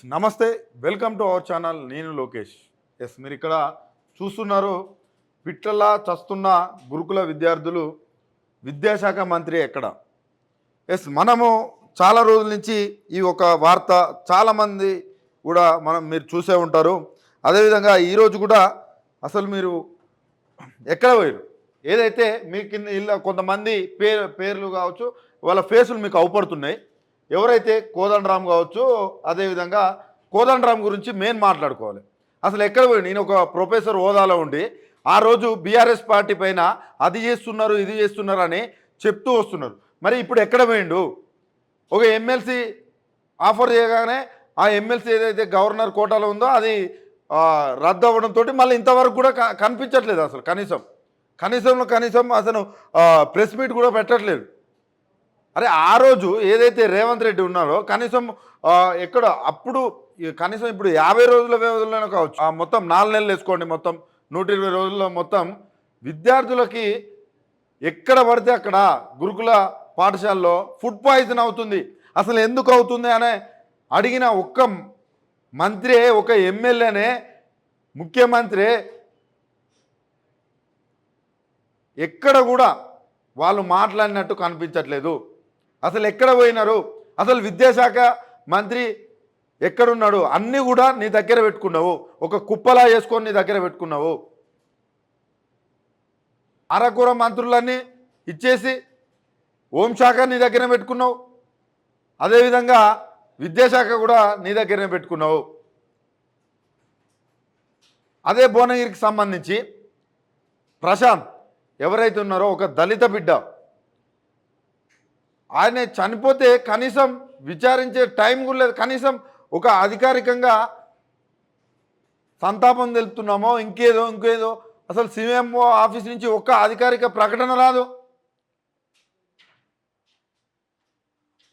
Yes నమస్తే. Welcome to our channel నేను Lokesh. Yes మీరు ఇక్కడ చూస్తున్నారు పిట్లలా చస్తున్న గురుకుల విద్యార్థులు విద్యాశాఖ మంత్రి ఎక్కడ? ఎస్ మనము చాలా రోజుల నుంచి ఈ ఒక వార్త చాలామంది కూడా మనం మీరు చూసే ఉంటారు. అదేవిధంగా ఈరోజు కూడా అసలు మీరు ఎక్కడ పోయారు ఏదైతే మీ కింద ఇలా కొంతమంది పేరు పేర్లు కావచ్చు వాళ్ళ ఫేసులు మీకు అవుపడుతున్నాయి. ఎవరైతే కోదండరామ్ కావచ్చు అదేవిధంగా కోదండరామ్ గురించి మెయిన్ మాట్లాడుకోవాలి. అసలు ఎక్కడ పోయి నేను ఒక ప్రొఫెసర్ హోదాలో ఉండి ఆ రోజు బీఆర్ఎస్ పార్టీ పైన అది చేస్తున్నారు ఇది చేస్తున్నారు అని చెప్తూ వస్తున్నారు. మరి ఇప్పుడు ఎక్కడ పోయిండు? ఒక ఎమ్మెల్సీ ఆఫర్ చేయగానే ఆ ఎమ్మెల్సీ ఏదైతే గవర్నర్ కోటాలో ఉందో అది రద్దు అవ్వడంతో మళ్ళీ ఇంతవరకు కూడా క- కనిపించట్లేదు అసలు కనీసం. కనీసంలో కనీసం అసలు ప్రెస్ మీట్ కూడా పెట్టట్లేదు. అరే ఆ రోజు ఏదైతే రేవంత్ రెడ్డి ఉన్నారో కనీసం ఎక్కడ అప్పుడు కనీసం ఇప్పుడు యాభై రోజుల వ్యవధిలోనే కావచ్చు. మొత్తం నాలుగు నెలలు వేసుకోండి మొత్తం నూట ఇరవై రోజుల్లో మొత్తం విద్యార్థులకి ఎక్కడ పడితే అక్కడ గురుకుల పాఠశాలలో ఫుడ్ పాయిజన్ అవుతుంది. అసలు ఎందుకు అవుతుంది అనే అడిగిన ఒక్క మంత్రి ఒక ఎమ్మెల్యేనే ముఖ్యమంత్రి ఎక్కడ కూడా వాళ్ళు మాట్లాడినట్టు కనిపించట్లేదు. అసలు ఎక్కడ పోయినారు? అసలు విద్యాశాఖ మంత్రి ఎక్కడున్నాడు? అన్నీ కూడా నీ దగ్గర పెట్టుకున్నావు. ఒక కుప్పలా వేసుకొని నీ దగ్గర పెట్టుకున్నావు. అరకూర మంత్రులన్నీ ఇచ్చేసి హోంశాఖ నీ దగ్గర పెట్టుకున్నావు. అదేవిధంగా విద్యాశాఖ కూడా నీ దగ్గరనే పెట్టుకున్నావు. అదే భువనగిరికి సంబంధించి ప్రశాంత్ ఎవరైతే ఉన్నారో ఒక దళిత బిడ్డ ఆయన చనిపోతే కనీసం విచారించే టైం కూడా లేదు. కనీసం ఒక అధికారికంగా సంతాపం తెలుపుతున్నామో ఇంకేదో ఇంకేదో. అసలు సిఎంఓ ఆఫీస్ నుంచి ఒక్క అధికారిక ప్రకటన రాదు.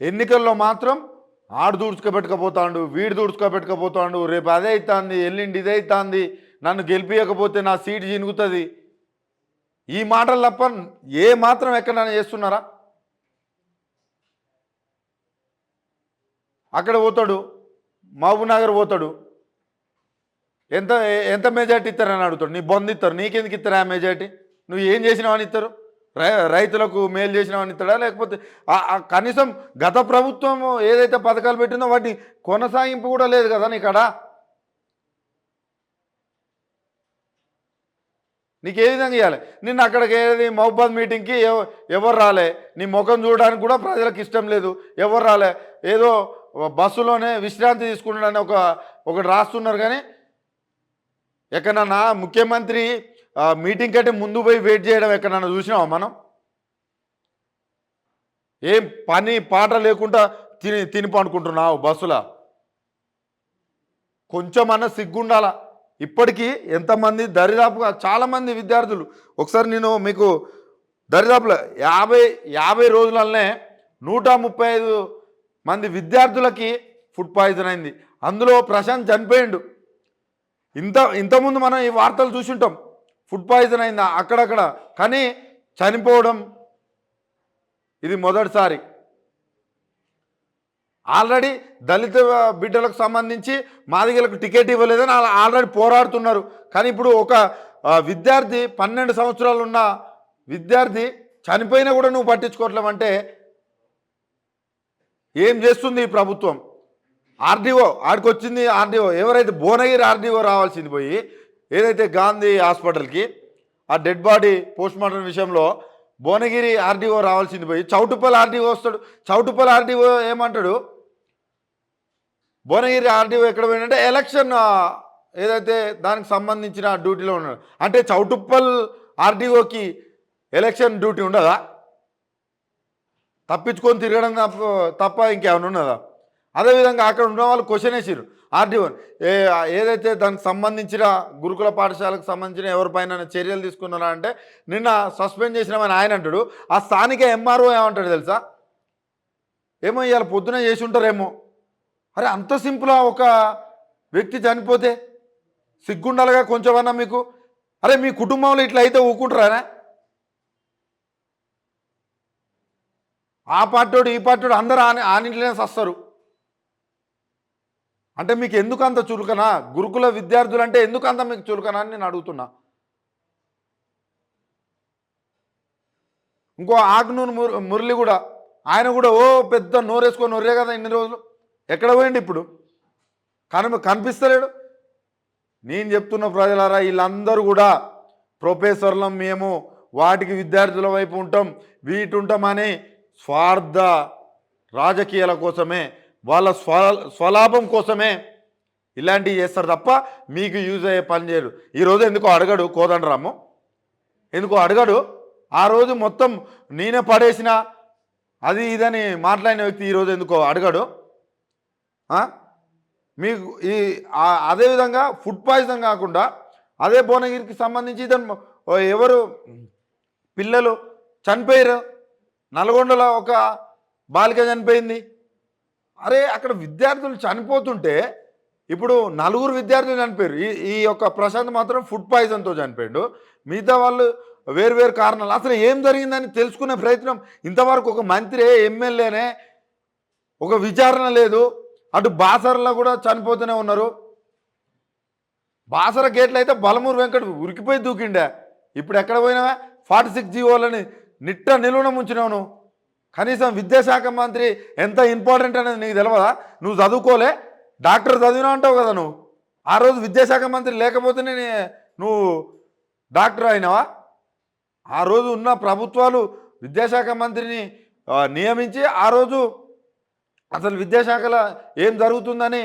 ఎన్నికల్లో మాత్రం ఆడు దూడ్చుకోబెట్టకపోతాడు వీడు దూడ్చుకోబెట్టకపోతాడు. రేపు అదే అవుతుంది ఎల్లుండి ఇదే అవుతుంది నన్ను గెలిపించకపోతే నా సీటు చినుగుతుంది ఈ మాటలు తప్ప ఏ మాత్రం ఎక్కడైనా చేస్తున్నారా? అక్కడ పోతాడు మహబూబ్ నగర్ పోతాడు. ఎంత ఎంత మెజార్టీ ఇస్తారని అడుగుతాడు. నీ బొంద ఇస్తారు నీకెందుకు ఇస్తారా ఆ మెజార్టీ నువ్వు ఏం చేసినావని ఇస్తారు? రై- రైతులకు మేలు చేసినావని ఇస్తాడా? లేకపోతే కనీసం గత ప్రభుత్వం ఏదైతే పథకాలు పెట్టిందో వాటిని కొనసాగింపు కూడా లేదు కదా నీకాడ నీకు ఏ విధంగా ఇవ్వాలి నిన్న అక్కడికి ఏది మహబాద్ మీటింగ్కి ఎవ- ఎవరు రాలే. నీ ముఖం చూడడానికి కూడా ప్రజలకు ఇష్టం లేదు. ఎవరు రాలే? ఏదో బస్సులోనే విశ్రాంతి తీసుకుంటాడని ఒక ఒకటి రాస్తున్నారు కానీ ఎక్కడన్నా ముఖ్యమంత్రి మీటింగ్ కంటే ముందు పోయి వెయిట్ చేయడం ఎక్కడన్నా చూసినావా మనం? ఏం పని పాట లేకుండా తిని తిని పండుకుంటున్నావు బస్సులా? కొంచెమన్నా సిగ్గుండాలా? ఇప్పటికీ ఎంతమంది దరిదాపుగా చాలామంది విద్యార్థులు ఒకసారి నేను మీకు దరిదాపులో యాభై యాభై రోజులనే నూట ముప్పై ఐదు మంది విద్యార్థులకి ఫుడ్ పాయిజన్ అయింది. అందులో ప్రశాంత్ చనిపోయిండు. ఇంత ఇంతకుముందు మనం ఈ వార్తలు చూసింటాం. ఫుడ్ పాయిజన్ అయింది? అక్కడక్కడ. కానీ చనిపోవడం ఇది మొదటిసారి. ఆల్రెడీ దళిత బిడ్డలకు సంబంధించి మాదిగలకు టికెట్ ఇవ్వలేదని వాళ్ళు ఆల్రెడీ పోరాడుతున్నారు. కానీ ఇప్పుడు ఒక విద్యార్థి పన్నెండు సంవత్సరాలు ఉన్న విద్యార్థి చనిపోయినా కూడా నువ్వు పట్టించుకోవట్లేమంటే ఏం చేస్తుంది ఈ ప్రభుత్వం? ఆర్డీఓ ఆడికి వచ్చింది ఆర్డీఓ. ఎవరైతే భువనగిరి ఆర్డీఓ రావాల్సింది పోయి ఏదైతే గాంధీ హాస్పిటల్కి ఆ డెడ్ బాడీ పోస్ట్ మార్టం విషయంలో భువనగిరి ఆర్డీఓ రావాల్సింది పోయి చౌటుపల్లి ఆర్డీఓ వస్తాడు. చౌటుపల్లి ఆర్డీఓ ఏమంటాడు? భువనగిరి ఆర్డీఓ ఎక్కడ పోయినంటే ఎలక్షన్ ఏదైతే దానికి సంబంధించిన డ్యూటీలో ఉన్నాడు. అంటే చౌటుప్పల్ ఆర్డీఓకి ఎలక్షన్ డ్యూటీ ఉండదా? తప్పించుకొని తిరగడం తప్ప తప్ప ఇంకేమైనా ఉన్నదా? అదేవిధంగా అక్కడ ఉన్న వాళ్ళు క్వశ్చన్ వేసారు ఆర్డీఓ ఏ ఏదైతే దానికి సంబంధించిన గురుకుల పాఠశాలకు సంబంధించిన ఎవరిపైన చర్యలు తీసుకున్నారా అంటే నిన్న సస్పెండ్ చేసినామని ఆయన అంటాడు ఆ స్థానిక ఎంఆర్ఓ ఏమంటాడు తెలుసా? ఏమో ఇవాళ పొద్దున చేసి ఉంటారేమో. అరే అంత సింపులా ఒక వ్యక్తి చనిపోతే? సిగ్గుండాలిగా కొంచెమన్నా మీకు? అరే మీ కుటుంబంలో ఇట్లా అయితే ఊకుంటారా? ఆ పార్టీడు ఈ పార్టీడు అందరూ ఆని ఆనింట్లోనే వస్తారు అంటే మీకు ఎందుకు అంత చురుకనా? గురుకుల విద్యార్థులు అంటే ఎందుకు అంత మీకు చురుకనా అని నేను అడుగుతున్నా. ఇంకో ఆగ్నూరు మురళి కూడా ఆయన కూడా ఓ పెద్ద నోరేసుకొని నోరే కదా ఇన్ని రోజులు. ఎక్కడ పోయండి ఇప్పుడు? కను కనిపిస్తలేడు. నేను చెప్తున్న ప్రజలారా వీళ్ళందరూ కూడా ప్రొఫెసర్లం మేము వాటికి విద్యార్థుల వైపు ఉంటాం వీటి ఉంటామని స్వార్థ రాజకీయాల కోసమే వాళ్ళ స్వ స్వలాభం కోసమే ఇలాంటివి చేస్తారు తప్ప మీకు యూజ్ అయ్యే పని చేయరు. ఈరోజు ఎందుకో అడగడు కోదండరాము. ఎందుకో అడగడు. ఆ రోజు మొత్తం నేనే పడేసిన అది ఇదని మాట్లాడిన వ్యక్తి ఈరోజు ఎందుకో అడగడు. మీకు ఈ అదేవిధంగా ఫుడ్ పాయిజన్ కాకుండా అదే భువనగిరికి సంబంధించి దాని ఓ ఎవరు పిల్లలు చనిపోయారు. నల్గొండలో ఒక బాలిక చనిపోయింది. అరే అక్కడ విద్యార్థులు చనిపోతుంటే ఇప్పుడు నలుగురు విద్యార్థులు చనిపోయారు. ఈ ఈ యొక్క ప్రశాంత్ మాత్రం ఫుడ్ పాయిజన్తో చనిపోయాడు. మిగతా వాళ్ళు వేరు వేరు కారణాలు. అసలు ఏం జరిగిందని తెలుసుకునే ప్రయత్నం ఇంతవరకు ఒక మంత్రి ఎమ్మెల్యేనే ఒక విచారణ లేదు. అటు బాసరలో కూడా చనిపోతూనే ఉన్నారు. బాసర గేట్లు అయితే బలమూరు వెంకట ఉరికిపోయి దూకిండే. ఇప్పుడు ఎక్కడ పోయినావా? ఫార్టీ సిక్స్ జీవోలని నిట్ట నిలువున ముంచినావు నువ్వు. కనీసం విద్యాశాఖ మంత్రి ఎంత ఇంపార్టెంట్ అనేది నీకు తెలియదా నువ్వు చదువుకోలే డాక్టర్ చదివినా అంటావు కదా నువ్వు. ఆ రోజు విద్యాశాఖ మంత్రి లేకపోతేనే నువ్వు డాక్టర్ అయినావా? ఆ రోజు ఉన్న ప్రభుత్వాలు విద్యాశాఖ మంత్రిని నియమించి ఆ రోజు అసలు విద్యాశాఖలో ఏం జరుగుతుందని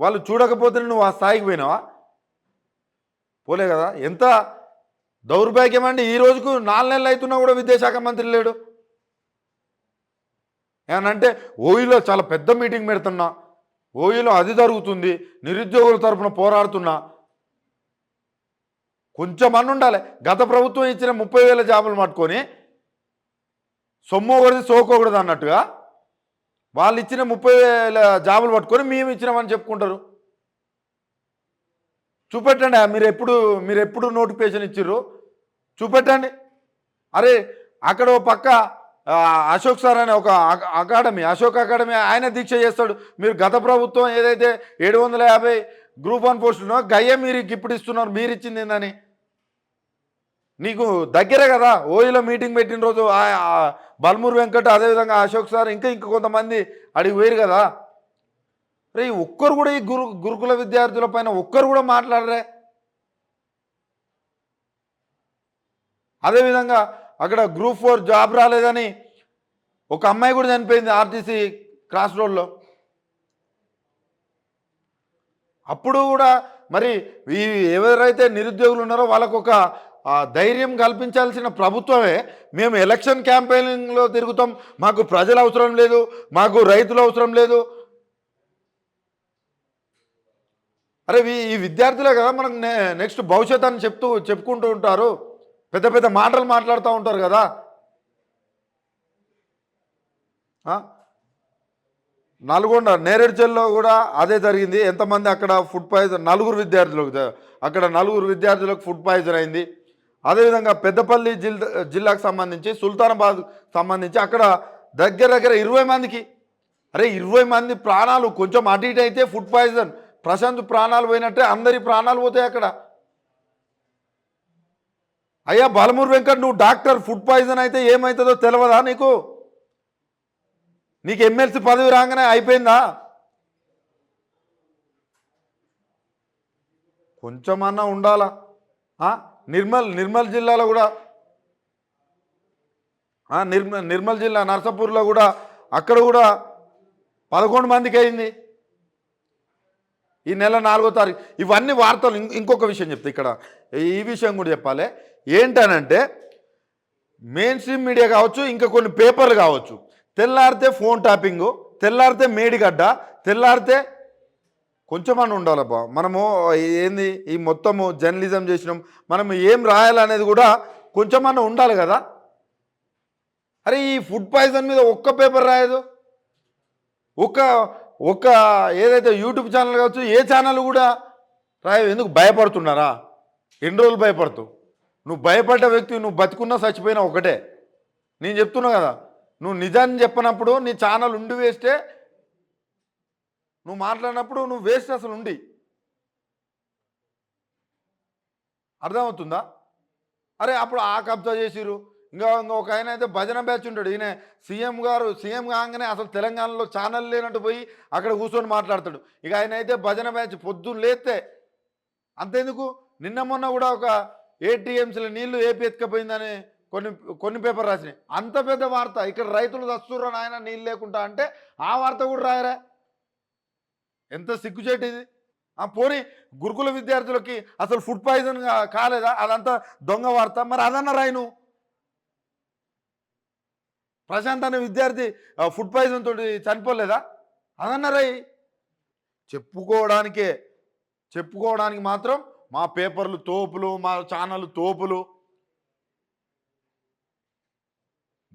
వాళ్ళు చూడకపోతే నువ్వు ఆ స్థాయికి పోయినావా? పోలే కదా. ఎంత దౌర్భాగ్యం అండి. ఈ రోజుకు నాలుగు నెలలు అవుతున్నా కూడా విద్యాశాఖ మంత్రి లేడు. ఏమనంటే ఓయిలో చాలా పెద్ద మీటింగ్ పెడుతున్నా. ఓయిలో అది జరుగుతుంది. నిరుద్యోగుల తరపున పోరాడుతున్నా. కొంచెం అన్న ఉండాలి. గత ప్రభుత్వం ఇచ్చిన ముప్పై వేల జాబులు పట్టుకొని సొమ్ము ఒకటిది సోకోకూడదు అన్నట్టుగా వాళ్ళు ఇచ్చిన ముప్పై వేల జాబులు పట్టుకొని మేము ఇచ్చినామని చెప్పుకుంటారు. చూపెట్టండి. మీరు ఎప్పుడు మీరు ఎప్పుడు నోటిఫికేషన్ ఇచ్చిర్రు? చూపెట్టండి. అరే అక్కడ ఓ పక్క అశోక్ సార్ అనే ఒక అకాడమీ అశోక్ అకాడమీ ఆయన దీక్ష చేస్తాడు. మీరు గత ప్రభుత్వం ఏదైతే ఏడు వందల యాభై గ్రూప్ వన్ పోస్టులో గయ్య మీరు ఇప్పుడు ఇస్తున్నారు. మీరు ఇచ్చింది ఏందని? నీకు దగ్గరే కదా. ఓయిలో మీటింగ్ పెట్టిన రోజు ఆ- బల్మూరు వెంకట్ అదేవిధంగా అశోక్ సార్ ఇంకా ఇంకా కొంతమంది అడిగి పోయారు కదా. రే ఈ ఒక్కరు కూడా ఈ గురు గురుకుల విద్యార్థుల పైన ఒక్కరు కూడా మాట్లాడరే. అదేవిధంగా అక్కడ గ్రూప్ ఫోర్ జాబ్ రాలేదని ఒక అమ్మాయి కూడా చనిపోయింది ఆర్టీసీ క్రాస్ రోడ్లో. అప్పుడు కూడా మరి ఈ ఎవరైతే నిరుద్యోగులు ఉన్నారో వాళ్ళకు ఒక ధైర్యం కల్పించాల్సిన ప్రభుత్వమే. మేము ఎలక్షన్ క్యాంపెయినింగ్లో తిరుగుతాం. మాకు ప్రజలు అవసరం లేదు. మాకు రైతులు అవసరం లేదు. అరే ఈ- విద్యార్థులే కదా మనకు నెక్స్ట్ భవిష్యత్ అని చెప్తూ చెప్పుకుంటూ ఉంటారు. పెద్ద పెద్ద మాటలు మాట్లాడుతూ ఉంటారు కదా. నల్గొండ నేరేడు చెల్లో కూడా అదే జరిగింది. ఎంతమంది అక్కడ ఫుడ్ పాయిజన్ నలుగురు విద్యార్థులకు అక్కడ నలుగురు విద్యార్థులకు ఫుడ్ పాయిజన్ అయింది. అదేవిధంగా పెద్దపల్లి జిల్ జిల్లాకు సంబంధించి సుల్తానాబాద్ సంబంధించి అక్కడ దగ్గర దగ్గర ఇరవై మందికి అరే ఇరవై మంది ప్రాణాలు కొంచెం అటు ఇటు అయితే ఫుడ్ పాయిజన్ ప్రశాంత్ ప్రాణాలు పోయినట్టే అందరి ప్రాణాలు పోతాయి అక్కడ. అయ్యా బలమూరు వెంకట్ నువ్వు డాక్టర్ ఫుడ్ పాయిజన్ అయితే ఏమవుతుందో తెలియదా నీకు? నీకు ఎమ్మెల్సీ పదవి రాగానే అయిపోయిందా? కొంచెమన్నా ఉండాలా? నిర్మల్ నిర్మల్ జిల్లాలో కూడా నిర్మల్ నిర్మల్ జిల్లా నర్సాపూర్లో కూడా అక్కడ కూడా పదకొండు మందికి అయింది. ఈ నెల నాలుగో తారీఖు ఇవన్నీ వార్తలు ఇంకొక విషయం చెప్తే ఇక్కడ. ఈ విషయం కూడా చెప్పాలి. ఏంటనంటే మెయిన్ స్ట్రీమ్ మీడియా కావచ్చు ఇంకా కొన్ని పేపర్లు కావచ్చు. తెల్లారితే ఫోన్ టాపింగు తెల్లారితే మేడిగడ్డ తెల్లారితే కొంచెమని ఉండాలబ్బా. మనము ఏంది ఈ మొత్తము జర్నలిజం చేసినాం మనం ఏం రాయాలనేది కూడా కొంచెమన్నా ఉండాలి కదా. అరే ఈ ఫుడ్ పాయిజన్ మీద ఒక్క పేపర్ రాయదు. ఒక్క ఒక్క ఏదైతే యూట్యూబ్ ఛానల్ కావచ్చు ఏ ఛానల్ కూడా రాయ ఎందుకు భయపడుతున్నారా? ఎన్ని రోజులు భయపడుతూ నువ్వు భయపడ్డ వ్యక్తి నువ్వు బతికున్నా చచ్చిపోయినా ఒకటే. నేను చెప్తున్నా కదా నువ్వు నిజాన్ని చెప్పనప్పుడు నీ ఛానల్ ఉండి వేస్తే నువ్వు మాట్లాడినప్పుడు నువ్వు వేస్ట్ అసలు ఉండి. అర్థమవుతుందా? అరే అప్పుడు ఆ కబ్జా చేసిరు ఇంకా ఇంకొక ఆయన అయితే భజన బ్యాచ్ ఉంటాడు. ఈయన సీఎం గారు సీఎం కాగానే అసలు తెలంగాణలో ఛానల్ లేనట్టు పోయి అక్కడ కూర్చొని మాట్లాడతాడు. ఇక ఆయన అయితే భజన బ్యాచ్ పొద్దున్న లేస్తే అంతేందుకు? నిన్న మొన్న కూడా ఒక ఏటీఎంసీల నీళ్ళు ఏపీ ఎత్తుకపోయిందని కొన్ని కొన్ని పేపర్ రాసినాయి. అంత పెద్ద వార్త. ఇక్కడ రైతులు చస్తుర్రని ఆయన నీళ్ళు లేకుండా అంటే ఆ వార్త కూడా రాయరా? ఎంత సిగ్గుచేటు ఇది? ఆ పోనీ గురుకుల విద్యార్థులకి అసలు ఫుడ్ పాయిజన్ కాలేదా? అదంతా దొంగ వార్త. మరి అదన్న రాయి నువ్వు. ప్రశాంత్ అనే విద్యార్థి ఫుడ్ పాయిజన్ తోటి చనిపోలేదా? అదన్న చెప్పుకోవడానికే చెప్పుకోవడానికి మాత్రం మా పేపర్లు తోపులు మా ఛానల్ తోపులు.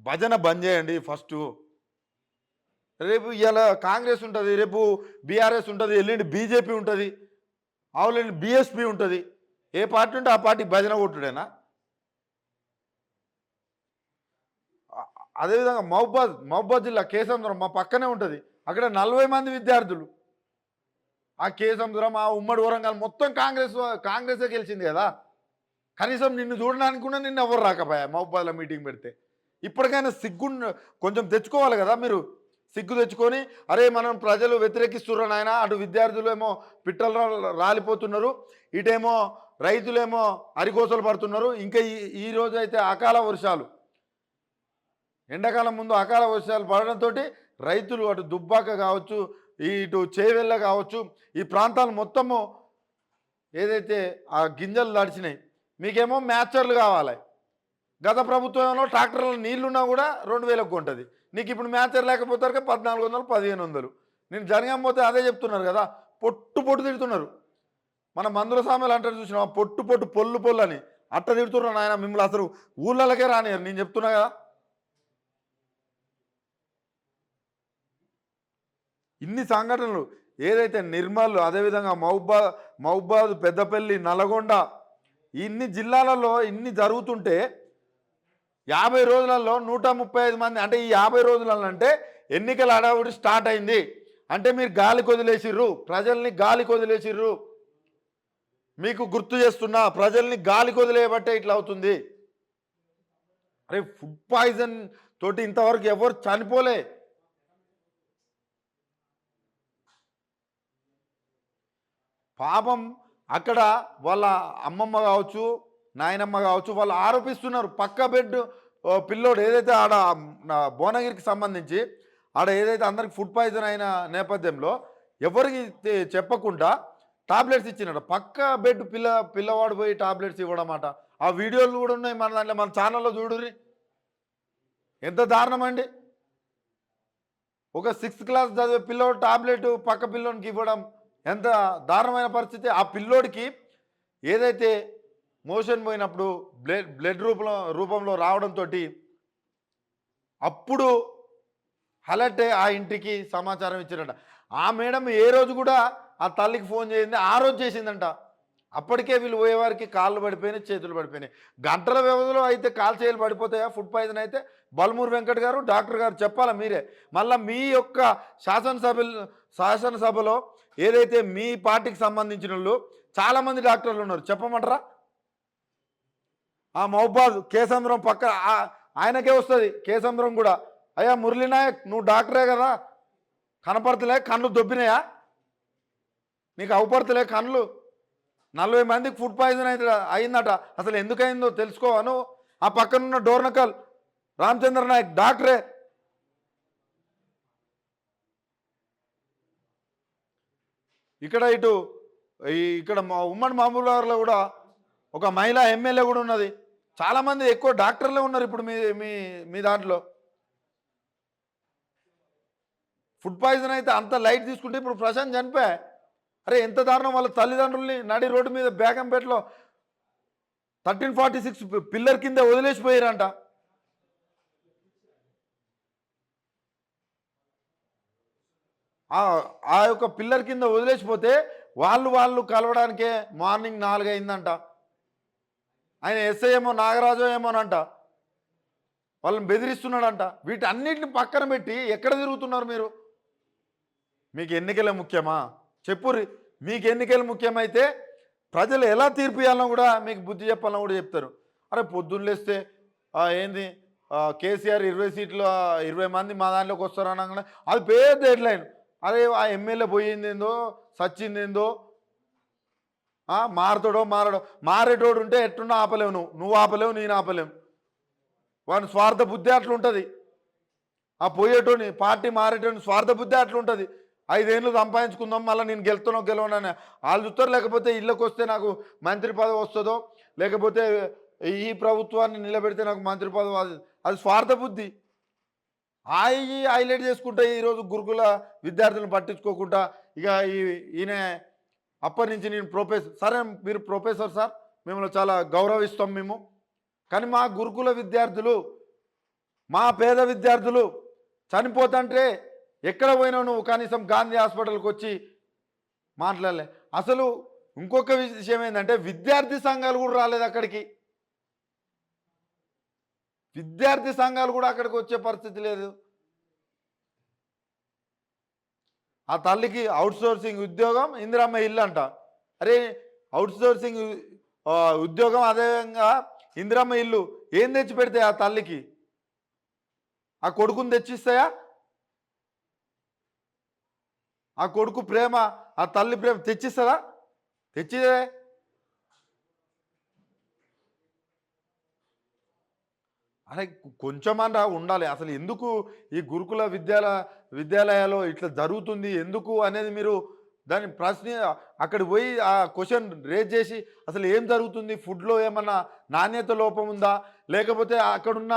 భజన బంద్ చేయండి ఫస్ట్. రేపు ఇవాళ కాంగ్రెస్ ఉంటుంది రేపు బీఆర్ఎస్ ఉంటుంది ఎల్లుండి బీజేపీ ఉంటుంది ఆవులండి బీఎస్పీ ఉంటుంది. ఏ పార్టీ ఉంటే ఆ పార్టీ భజన కొట్టుడేనా? అదేవిధంగా మహబాద్ మహబాద్ జిల్లా కేసముద్రం మా పక్కనే ఉంటుంది. అక్కడ నలభై మంది విద్యార్థులు. ఆ కేసముద్రం ఆ ఉమ్మడి వరంగల్ మొత్తం కాంగ్రెస్ కాంగ్రెసే గెలిచింది కదా. కనీసం నిన్ను చూడడానికి కూడా నిన్ను ఎవరు రాకపోయా మహబాద్లో మీటింగ్ పెడితే. ఇప్పటికైనా సిగ్గు కొంచెం తెచ్చుకోవాలి కదా మీరు. సిగ్గు తెచ్చుకొని అరే మనం ప్రజలు వ్యతిరేకిస్తున్నారు నాయన అటు విద్యార్థులు ఏమో పిట్టలు రాలిపోతున్నారు. ఇటేమో రైతులేమో అరికోసలు పడుతున్నారు. ఇంకా ఈ ఈ రోజు అయితే అకాల వర్షాలు. ఎండాకాలం ముందు అకాల వర్షాలు పడడంతో రైతులు అటు దుబ్బాక కావచ్చు ఇటు చేవెళ్ళ కావచ్చు ఈ ప్రాంతాలు మొత్తము ఏదైతే ఆ గింజలు తడిచినాయి మీకేమో మ్యాచర్లు కావాలి. గత ప్రభుత్వంలో ట్రాక్టర్ల నీళ్ళున్నా కూడా రెండు వేలకు కొంటది. నీకు ఇప్పుడు మ్యాచర్ లేకపోతే పద్నాలుగు వందలు పదిహేను వందలు. నేను జరగకపోతే అదే చెప్తున్నారు కదా పొట్టు పొట్టు తిడుతున్నారు. మన మందుల సామెలు అంటారు చూసినా పొట్టు పొట్టు పొల్లు పొల్లు అని. అట్ట తిడుతున్నారు ఆయన మిమ్మల్ని అసలు ఊళ్ళకే రానియారు నేను చెప్తున్నా కదా ఇన్ని సంఘటనలు ఏదైతే నిర్మల్ అదేవిధంగా మహుబా మహుబాద్ పెద్దపల్లి నల్గొండ ఇన్ని జిల్లాలలో ఇన్ని జరుగుతుంటే యాభై రోజులలో నూట ముప్పై ఐదు మంది అంటే ఈ యాభై రోజులలో అంటే ఎన్నికల అడవుడి స్టార్ట్ అయింది. అంటే మీరు గాలి కొదిలేసిర్రు ప్రజల్ని గాలి కొదిలేసిర్రు. మీకు గుర్తు చేస్తున్నా ప్రజల్ని గాలి కొదిలేయబట్టే ఇట్లా అవుతుంది. అరే ఫుడ్ పాయిజన్ తోటి ఇంతవరకు ఎవరు చనిపోలే. పాపం అక్కడ వాళ్ళ అమ్మమ్మ కావచ్చు నాయనమ్మ కావచ్చు వాళ్ళు ఆరోపిస్తున్నారు. పక్క బెడ్ ఓ పిల్లోడు ఏదైతే ఆడ నా భువనగిరికి సంబంధించి ఆడ ఏదైతే అందరికి ఫుడ్ పాయిజన్ అయిన నేపథ్యంలో ఎవరికి చెప్పకుండా టాబ్లెట్స్ ఇచ్చినాడు. పక్క బెడ్ పిల్ల పిల్లవాడు పోయి టాబ్లెట్స్ ఇవ్వడం ఆ వీడియోలు కూడా ఉన్నాయి మన దాంట్లో మన ఛానల్లో చూడుర్రి. ఎంత దారుణం అండి ఒక సిక్స్త్ క్లాస్ చదివే పిల్లోడు టాబ్లెట్ పక్క పిల్లోనికి ఇవ్వడం ఎంత దారుణమైన పరిస్థితి. ఆ పిల్లోడికి ఏదైతే మోషన్ పోయినప్పుడు బ్లడ్ బ్లడ్ రూపంలో రూపంలో రావడంతో అప్పుడు అలర్ట్ ఆ ఇంటికి సమాచారం ఇచ్చారంట ఆ మేడం ఏ రోజు కూడా ఆ తల్లికి ఫోన్ చేసింది ఆ రోజు చేసిందంట. అప్పటికే వీళ్ళు పోయేవారికి కాళ్ళు పడిపోయినాయి చేతులు పడిపోయినాయి. గంటల వ్యవధిలో అయితే కాలు చేతులు పడిపోతాయా? ఫుడ్ పాయిజన్ అయితే బల్మూరు వెంకట్ గారు డాక్టర్ గారు చెప్పాలా మీరే? మళ్ళీ మీ యొక్క శాసనసభ శాసనసభలో ఏదైతే మీ పార్టీకి సంబంధించిన వాళ్ళు చాలామంది డాక్టర్లు ఉన్నారు చెప్పమంటారా? ఆ మహబాద్ కేసంద్రం పక్క ఆయనకే వస్తుంది కేసంద్రం కూడా. అయ్యా మురళీనాయక్ నువ్వు డాక్టరే కదా? కనపడతలే కళ్ళు దొబ్బినాయా? నీకు అవపడతలే కళ్ళు? నలభై మందికి ఫుడ్ పాయిజన్ అయితే అయిందట. అసలు ఎందుకు అయిందో తెలుసుకోవాను ఆ పక్కనున్న డోర్నకల్ రామచంద్ర నాయక్ డాక్టరే. ఇక్కడ ఇటు ఈ ఇక్కడ మా ఉమ్మడి మహబూబ్నగర్లో కూడా ఒక మహిళా ఎమ్మెల్యే కూడా ఉన్నది. చాలామంది ఎక్కువ డాక్టర్లే ఉన్నారు ఇప్పుడు మీ మీ మీ దాంట్లో. ఫుడ్ పాయిజన్ అయితే అంత లైట్ తీసుకుంటే ఇప్పుడు ప్రశాంత్ చనిపోయా. అరే ఎంత దారుణం వాళ్ళ తల్లిదండ్రుల్ని నడి రోడ్డు మీద బేగంపేటలో థర్టీన్ ఫార్టీ సిక్స్ పిల్లర్ కింద వదిలేసిపోయారంట. ఆ- యొక్క పిల్లర్ కింద వదిలేసిపోతే వాళ్ళు వాళ్ళు కలవడానికే మార్నింగ్ నాలుగు అయిందంట ఆయన ఎస్ఐ ఏమో నాగరాజు ఏమోనంట. వాళ్ళని బెదిరిస్తున్నాడంట. వీటన్నిటిని పక్కన పెట్టి ఎక్కడ తిరుగుతున్నారు మీరు? మీకు ఎన్నికలే ముఖ్యమా? చెప్పుర్రి మీకు ఎన్నికలు ముఖ్యమైతే ప్రజలు ఎలా తీర్పు ఇవ్వాలనో కూడా మీకు బుద్ధి చెప్పాలని కూడా చెప్తారు. అరే పొద్దున్న లేస్తే ఏంది కేసీఆర్ ఇరవై సీట్లు ఇరవై మంది మా దాంట్లోకి వస్తారు అనగానే అది పెద్ద హెడ్లైన్. అరే ఆ ఎమ్మెల్యే పోయింది ఏందో సచ్చింది ఏందో ఆ, మారడో? మారేటోడు ఉంటే ఎట్టున్నా ఆపలేవు నువ్వు. నువ్వు ఆపలేవు నేను ఆపలేవు వాని స్వార్థ బుద్ధి అట్లుంటుంది. ఆ పోయేటోని పార్టీ మారేటోని స్వార్థ బుద్ధి అట్లుంటుంది. ఐదేళ్ళు సంపాదించుకుందాం మళ్ళీ నేను గెలుతానో గెలవనని వాళ్ళు చూస్తారు లేకపోతే ఇళ్ళకి వస్తే నాకు మంత్రి పదవి వస్తుందో లేకపోతే ఈ ప్రభుత్వాన్ని నిలబెడితే నాకు మంత్రి పదవి అది స్వార్థ బుద్ధి. అవి హైలైట్ చేసుకుంటే ఈరోజు గురుకుల విద్యార్థులను పట్టించుకోకుండా ఇక ఈ ఈయన అప్పటి నుంచి నేను ప్రొఫెసర్ సరే మీరు ప్రొఫెసర్ సార్ మిమ్మల్ని చాలా గౌరవిస్తాం మేము. కానీ మా గురుకుల విద్యార్థులు మా పేద విద్యార్థులు చనిపోతుంటే ఎక్కడ పోయినా నువ్వు? కనీసం గాంధీ హాస్పిటల్కి వచ్చి మాట్లాడలే. అసలు ఇంకొక విషయం ఏంటంటే విద్యార్థి సంఘాలు కూడా రాలేదు అక్కడికి. విద్యార్థి సంఘాలు కూడా అక్కడికి వచ్చే పరిస్థితి లేదు. ఆ తల్లికి అవుట్ సోర్సింగ్ ఉద్యోగం ఇందిరమ్మ ఇల్లు అంట. అరే అవుట్సోర్సింగ్ ఉద్యోగం అదేవిధంగా ఇందిరమ్మ ఇల్లు ఏం తెచ్చి పెడతాయి ఆ తల్లికి? ఆ కొడుకుని తెచ్చిస్తాయా? ఆ కొడుకు ప్రేమ ఆ తల్లి ప్రేమ తెచ్చిస్తుందా తెచ్చిదే అరే కొంచెం ఉండాలి. అసలు ఎందుకు ఈ గురుకుల విద్యాల విద్యాలయాల్లో ఇట్లా జరుగుతుంది? ఎందుకు అనేది మీరు దాని ప్రశ్న అక్కడికి పోయి ఆ క్వశ్చన్ రేజ్ చేసి అసలు ఏం జరుగుతుంది? ఫుడ్లో ఏమన్నా నాణ్యత లోపం ఉందా? లేకపోతే అక్కడున్న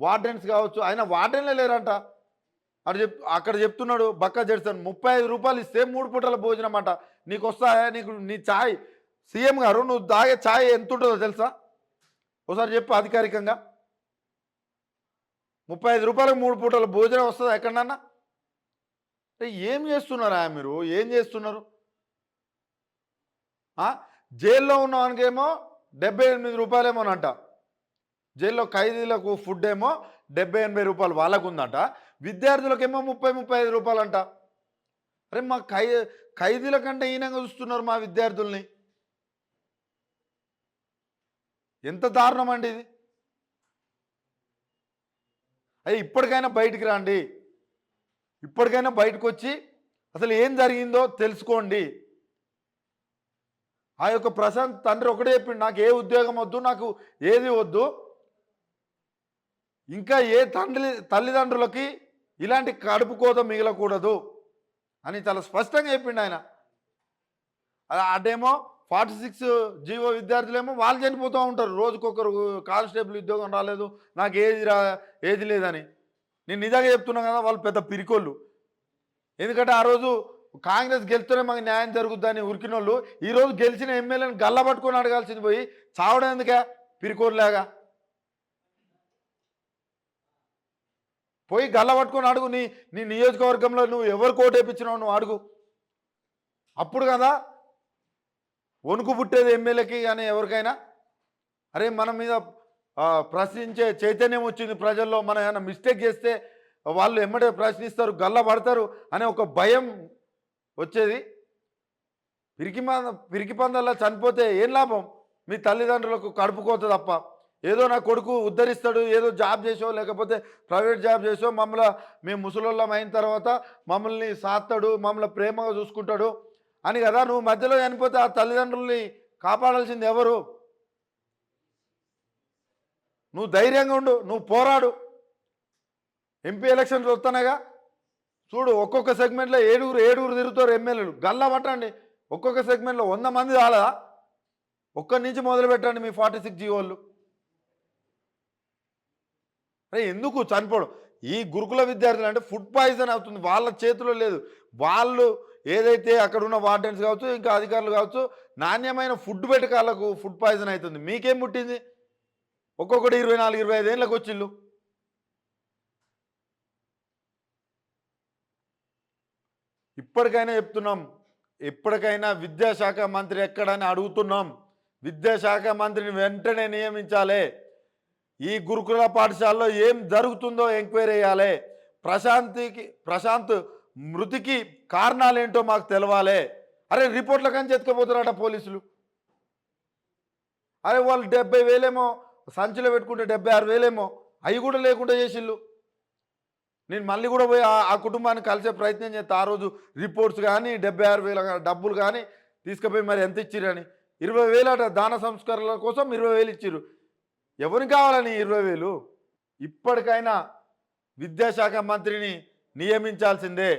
వార్డెన్స్ కావచ్చు. ఆయన వార్డెన్లే లేరంట. అక్కడ చెప్ అక్కడ చెప్తున్నాడు బక్క జడ్సన్ ముప్పై ఐదు రూపాయలు ఇస్తే మూడు పూటల భోజనం అంట. నీకు వస్తాయా నీకు నీ ఛాయ్ సీఎం గారు నువ్వు తాగే ఛాయ్ ఎంత ఉంటుందో తెలుసా? ఒకసారి చెప్పు అధికారికంగా. ముప్పై ఐదు రూపాయలకు మూడు పూటల భోజనం వస్తుంది ఎక్కడన్నా అంటే ఏం చేస్తున్నారా మీరు? ఏం చేస్తున్నారు? జైల్లో ఉన్నవానికేమో డెబ్బై ఎనిమిది రూపాయలేమోనంట. జైల్లో ఖైదీలకు ఫుడ్ ఏమో డెబ్బై ఎనభై రూపాయలు వాళ్ళకు ఉందంట విద్యార్థులకేమో ముప్పై ముప్పై ఐదు రూపాయలు అంట అరే మా ఖై ఖైదీల కంటే ఈనంగా చూస్తున్నారు మా విద్యార్థుల్ని. ఎంత దారుణం అండి ఇది? అయ్యి ఇప్పటికైనా బయటికి రండి. ఇప్పటికైనా బయటకు వచ్చి అసలు ఏం జరిగిందో తెలుసుకోండి. ఆ యొక్క ప్రశాంత్ తండ్రి ఒకటే చెప్పిండు నాకు ఏ ఉద్యోగం వద్దు నాకు ఏది వద్దు. ఇంకా ఏ తండ్రి తల్లిదండ్రులకి ఇలాంటి కడుపు కోత మిగలకూడదు. అని చాలా స్పష్టంగా చెప్పిండు ఆయన. అదేమో ఫార్టీ సిక్స్ జీవో విద్యార్థులేమో వాళ్ళు చనిపోతూ ఉంటారు. రోజుకొకరు కానిస్టేబుల్ ఉద్యోగం రాలేదు. నాకు ఏది రా ఏది లేదని. నేను నిజంగా చెప్తున్నా కదా వాళ్ళు పెద్ద పిరికోళ్ళు. ఎందుకంటే ఆ రోజు కాంగ్రెస్ గెలిస్తేనే మాకు న్యాయం జరుగుద్దని ఉరికిన వాళ్ళు ఈరోజు గెలిచిన ఎమ్మెల్యేని గల్ల పట్టుకొని అడగాల్సింది పోయి చావడం ఎందుకే? పిరికోళ్ళలాగా పోయి గల్ల పట్టుకొని అడుగు నీ నీ నియోజకవర్గంలో నువ్వు ఎవరు కోటేపించినావు నువ్వు అడుగు. అప్పుడు కదా వణుకు పుట్టేది ఎమ్మెల్యేకి కానీ ఎవరికైనా? అరే మన మీద ప్రశ్నించే చైతన్యం వచ్చింది ప్రజల్లో. మనం ఏమైనా మిస్టేక్ చేస్తే వాళ్ళు ఎమ్మడే ప్రశ్నిస్తారు గల్ల పడతారు అనే ఒక భయం వచ్చేది. పిరికి మంద పిరికి పందల్లా చనిపోతే ఏం లాభం? మీ తల్లిదండ్రులకు కడుపుకోత తప్ప. ఏదో నా కొడుకు ఉద్ధరిస్తాడు ఏదో జాబ్ చేసో లేకపోతే ప్రైవేట్ జాబ్ చేసో మమ్మల్ని మేము ముసలోళ్ళం అయిన తర్వాత మమ్మల్ని సాత్తాడు మమ్మల్ని ప్రేమగా చూసుకుంటాడు. అని కదా నువ్వు మధ్యలో చనిపోతే ఆ తల్లిదండ్రుల్ని కాపాడాల్సింది ఎవరు? నువ్వు ధైర్యంగా ఉండు నువ్వు పోరాడు. ఎంపీ ఎలక్షన్స్ వస్తానేగా చూడు ఒక్కొక్క సెగ్మెంట్లో ఏడుగురు ఏడుగురు తిరుగుతారు ఎమ్మెల్యేలు. గల్లా పట్టండి. ఒక్కొక్క సెగ్మెంట్లో వంద మంది రాలేదా? ఒక్కరి నుంచి మొదలు పెట్టండి మీ ఫార్టీ సిక్స్ జీవోళ్ళు అరే ఎందుకు చనిపోవడం ఈ గురుకుల విద్యార్థులు అంటే ఫుడ్ పాయిజన్ అవుతుంది. వాళ్ళ చేతిలో లేదు. వాళ్ళు ఏదైతే అక్కడ ఉన్న వార్డెన్స్ కావచ్చు ఇంకా అధికారులు కావచ్చు నాణ్యమైన ఫుడ్ పెట్టకాలకు ఫుడ్ పాయిజన్ అవుతుంది. మీకేం పుట్టింది? ఒక్కొక్కటి ఇరవై నాలుగు ఇరవై ఐదు ఏళ్ళకి వచ్చిళ్ళు. ఇప్పటికైనా చెప్తున్నాం ఎప్పటికైనా విద్యాశాఖ మంత్రి ఎక్కడని అడుగుతున్నాం. విద్యాశాఖ మంత్రిని వెంటనే నియమించాలి. ఈ గురుకుల పాఠశాలలో ఏం జరుగుతుందో ఎంక్వైరీ చేయాలి. ప్రశాంతికి ప్రశాంత్ మృతికి కారణాలు ఏంటో మాకు తెలవాలే. అరే రిపోర్ట్ల కానీ చెతుకపోతున్నారట పోలీసులు. అరే వాళ్ళు డెబ్బై వేలేమో సంచిలో పెట్టుకుంటే డెబ్బై ఆరు వేలేమో అవి కూడా లేకుండా చేసిళ్ళు. నేను మళ్ళీ కూడా పోయి ఆ- కుటుంబాన్ని కలిసే ప్రయత్నం చేస్తే. ఆ రోజు రిపోర్ట్స్ కానీ డెబ్బై ఆరు వేల డబ్బులు కానీ తీసుకుపోయి మరి ఎంత ఇచ్చిరని. ఇరవై వేలు అట దాన సంస్కరణల కోసం ఇరవై వేలు ఇచ్చారు ఎవరికి కావాలని ఇరవై వేలు? ఇప్పటికైనా విద్యాశాఖ మంత్రిని నియమించాల్సిందే.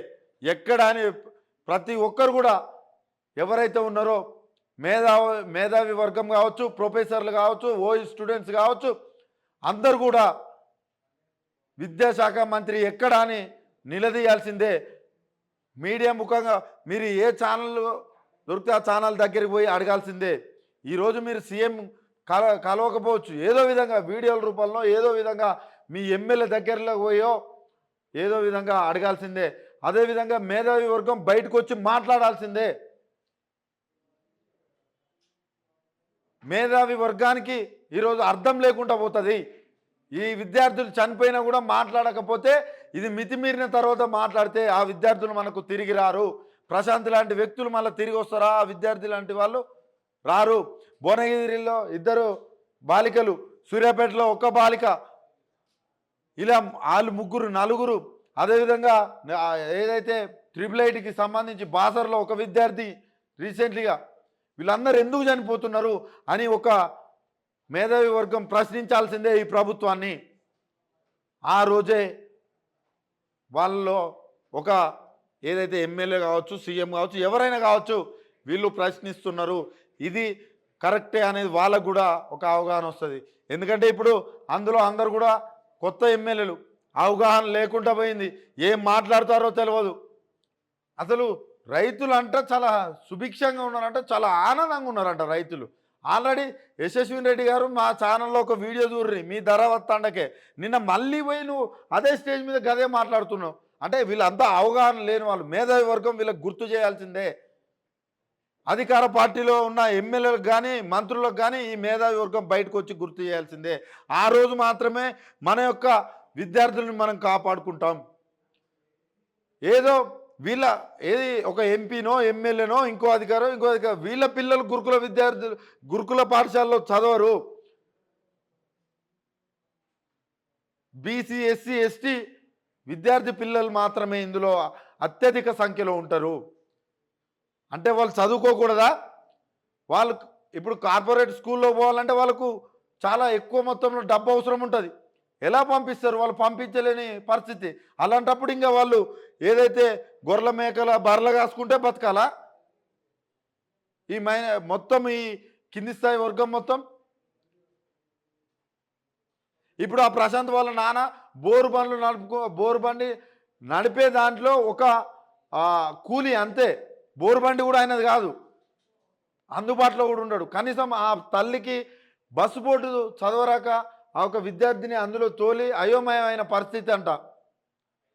ఎక్కడ అని ప్రతి ఒక్కరు కూడా ఎవరైతే ఉన్నారో మేధావి మేధావి వర్గం కావచ్చు ప్రొఫెసర్లు కావచ్చు ఓఈ స్టూడెంట్స్ కావచ్చు అందరు కూడా విద్యాశాఖ మంత్రి ఎక్కడ అని నిలదీయాల్సిందే. మీడియా ముఖంగా మీరు ఏ ఛానల్ దొరికితే ఆ ఛానల్ దగ్గరికి పోయి అడగాల్సిందే. ఈరోజు మీరు సీఎం కల కలవకపోవచ్చు. ఏదో విధంగా వీడియోల రూపంలో ఏదో విధంగా మీ ఎమ్మెల్యే దగ్గరలో పోయో ఏదో విధంగా అడగాల్సిందే. అదేవిధంగా మేధావి వర్గం బయటకు వచ్చి మాట్లాడాల్సిందే. మేధావి వర్గానికి ఈరోజు అర్థం లేకుండా పోతుంది. ఈ విద్యార్థులు చనిపోయినా కూడా మాట్లాడకపోతే ఇది మితిమీరిన తర్వాత మాట్లాడితే ఆ విద్యార్థులు మనకు తిరిగి రారు. ప్రశాంత్ లాంటి వ్యక్తులు మళ్ళీ తిరిగి వస్తారా? ఆ విద్యార్థి లాంటి వాళ్ళు రారు. భువనగిరిలో ఇద్దరు బాలికలు. సూర్యాపేటలో ఒక్క బాలిక ఇలా వాళ్ళు ముగ్గురు నలుగురు అదేవిధంగా ఏదైతే ట్రిపుల్ ఐటీకి సంబంధించి బాసర్లో ఒక విద్యార్థి రీసెంట్లీగా వీళ్ళందరూ ఎందుకు చనిపోతున్నారు అని ఒక మేధావి వర్గం ప్రశ్నించాల్సిందే ఈ ప్రభుత్వాన్ని. ఆ రోజే వాళ్ళలో ఒక ఏదైతే ఎమ్మెల్యే కావచ్చు సీఎం కావచ్చు ఎవరైనా కావచ్చు వీళ్ళు ప్రశ్నిస్తున్నారు. ఇది కరెక్టే అనేది వాళ్ళకు కూడా ఒక అవగాహన వస్తుంది. ఎందుకంటే ఇప్పుడు అందులో అందరు కూడా కొత్త ఎమ్మెల్యేలు అవగాహన లేకుండా పోయింది. ఏం మాట్లాడతారో తెలియదు అసలు రైతులు అంట చాలా సుభిక్షంగా ఉన్నారంట చాలా ఆనందంగా ఉన్నారంట రైతులు. ఆల్రెడీ యశస్విని రెడ్డి గారు మా ఛానల్లో ఒక వీడియో చూడ్రి మీ ధర వత్తండకే. నిన్న మళ్ళీ పోయి నువ్వు అదే స్టేజ్ మీద గదే మాట్లాడుతున్నావు. అంటే వీళ్ళంతా అవగాహన లేని వాళ్ళు మేధావి వర్గం వీళ్ళకి గుర్తు చేయాల్సిందే. అధికార పార్టీలో ఉన్న ఎమ్మెల్యేలకు కానీ మంత్రులకు కానీ ఈ మేధావి వర్గం బయటకు వచ్చి గుర్తు చేయాల్సిందే. ఆ రోజు మాత్రమే మన యొక్క విద్యార్థులను మనం కాపాడుకుంటాం. ఏదో వీళ్ళ ఏది ఒక ఎంపీనో ఎమ్మెల్యేనో ఇంకో అధికారం ఇంకో అధికారం వీళ్ళ పిల్లలు గురుకుల విద్యార్థులు గురుకుల పాఠశాలలో చదవరు. బీసీ ఎస్సీ ఎస్టీ విద్యార్థి పిల్లలు మాత్రమే ఇందులో అత్యధిక సంఖ్యలో ఉంటారు. అంటే వాళ్ళు చదువుకోకూడదా? వాళ్ళు ఇప్పుడు కార్పొరేట్ స్కూల్లో పోవాలంటే వాళ్ళకు చాలా ఎక్కువ మొత్తంలో డబ్బు అవసరం ఉంటుంది. ఎలా పంపిస్తారు? వాళ్ళు పంపించలేని పరిస్థితి. అలాంటప్పుడు ఇంకా వాళ్ళు ఏదైతే గొర్రెల మేకల బర్రెలు కాసుకుంటే బతకాలా? ఈ మైన మొత్తం ఈ కింది స్థాయి వర్గం మొత్తం? ఇప్పుడు ఆ ప్రశాంత్ వాళ్ళ నాన్న బోరు బండ్లు నడుపుకో బోరు బండి నడిపే దాంట్లో ఒక కూలి అంతే. బోరు బండి కూడా ఆయనది కాదు. అందుబాటులో కూడా ఉండడు. కనీసం ఆ తల్లికి బస్సు బోర్డు చదవరాక ఆ ఒక విద్యార్థిని అందులో తోలి అయోమయమైన పరిస్థితి అంట.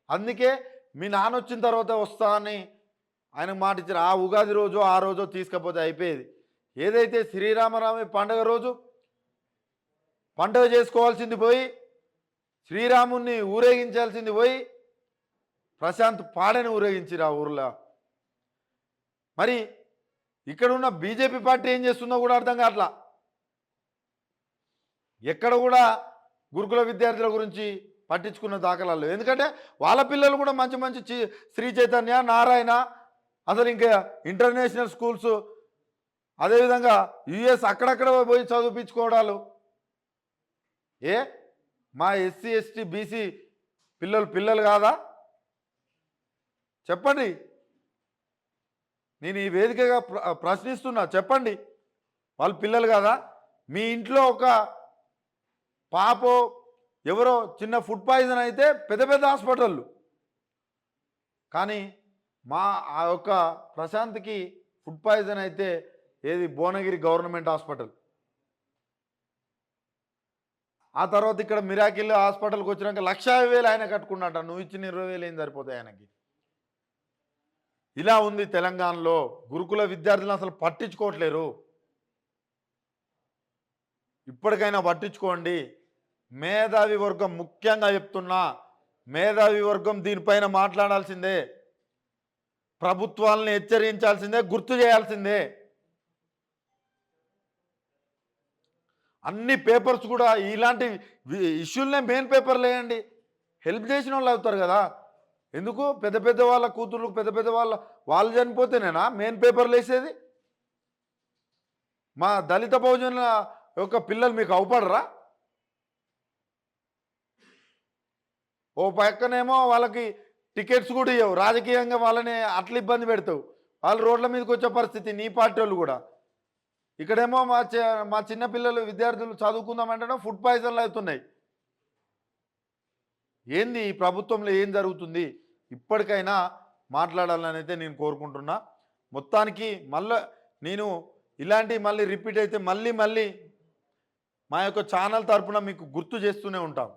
అందుకే మీ నాన్న వచ్చిన తర్వాత వస్తా అని ఆయన మాట ఇచ్చారు. ఆ ఉగాది రోజు ఆ రోజు తీసుకపోతే అయిపోయేది. ఏదైతే శ్రీరామనవమి పండగ రోజు పండగ చేసుకోవాల్సింది పోయి శ్రీరాముణ్ణి ఊరేగించాల్సింది పోయి ప్రశాంత్ పాడని ఊరేగించిరు ఆ ఊర్లో. మరి ఇక్కడ ఉన్న బీజేపీ పార్టీ ఏం చేస్తుందో కూడా అర్థం కావట్లా. ఎక్కడ కూడా గురుకుల విద్యార్థుల గురించి పట్టించుకున్న దాఖలాలు ఎందుకంటే వాళ్ళ పిల్లలు కూడా మంచి మంచి చి- శ్రీ చైతన్య నారాయణ అసలు ఇంకా ఇంటర్నేషనల్ స్కూల్స్ అదేవిధంగా యుఎస్ అక్కడక్కడ పోయి చదివించుకోవడాలు ఏ? మా ఎస్సీ ఎస్టీ బీసీ పిల్లలు పిల్లలు కాదా? చెప్పండి. నేను ఈ వేదికగా ప్ర- ప్రశ్నిస్తున్నా. చెప్పండి. వాళ్ళు పిల్లలు కదా. మీ ఇంట్లో ఒక పాపో ఎవరో చిన్న ఫుడ్ పాయిజన్ అయితే పెద్ద పెద్ద హాస్పిటళ్ళు. కానీ మా ఆ యొక్క ప్రశాంత్కి ఫుడ్ పాయిజన్ అయితే ఏది? Bhuvanagiri government hospital. ఆ తర్వాత ఇక్కడ మిరాకిల్ హాస్పిటల్కి వచ్చినాక లక్ష వేలు ఆయన కట్టుకున్నాట నువ్వు ఇచ్చిన ఇరవై వేలు ఏం సరిపోతాయి ఆయనకి? ఇలా ఉంది తెలంగాణలో. గురుకుల విద్యార్థులను అసలు పట్టించుకోవట్లేరు. ఇప్పటికైనా పట్టించుకోండి. మేధావి వర్గం ముఖ్యంగా చెప్తున్నా. మేధావి వర్గం దీనిపైన మాట్లాడాల్సిందే. ప్రభుత్వాలను హెచ్చరించాల్సిందే గుర్తు చేయాల్సిందే. అన్ని పేపర్స్ కూడా ఇలాంటి ఇష్యూలనే మెయిన్ పేపర్లు వేయండి హెల్ప్ చేసిన వాళ్ళు అవుతారు కదా. ఎందుకు? పెద్ద పెద్ద వాళ్ళ కూతుర్లు పెద్ద పెద్ద వాళ్ళ వాళ్ళు చనిపోతేనేనా? మెయిన్ పేపర్లు వేసేది మా దళిత బహుజనుల యొక్క పిల్లలు మీకు అవపడరా? ఓ పక్కనేమో వాళ్ళకి టికెట్స్ కూడా ఇవ్వవు రాజకీయంగా వాళ్ళని అట్లా ఇబ్బంది పెడతావు. వాళ్ళు రోడ్ల మీదకి వచ్చే పరిస్థితి నీ పార్టీ వాళ్ళు కూడా. ఇక్కడేమో మా మా చిన్నపిల్లలు విద్యార్థులు చదువుకుందామంటే ఫుడ్ పాయిజన్లు అవుతున్నాయి. ఏంది ఈ ప్రభుత్వంలో ఏం జరుగుతుంది? ఇప్పటికైనా మాట్లాడాలని అయితే నేను కోరుకుంటున్నా. మొత్తానికి మళ్ళీ నేను ఇలాంటి మళ్ళీ రిపీట్ అయితే మళ్ళీ మళ్ళీ మా యొక్క ఛానల్ తరపున మీకు గుర్తు చేస్తూనే ఉంటాం.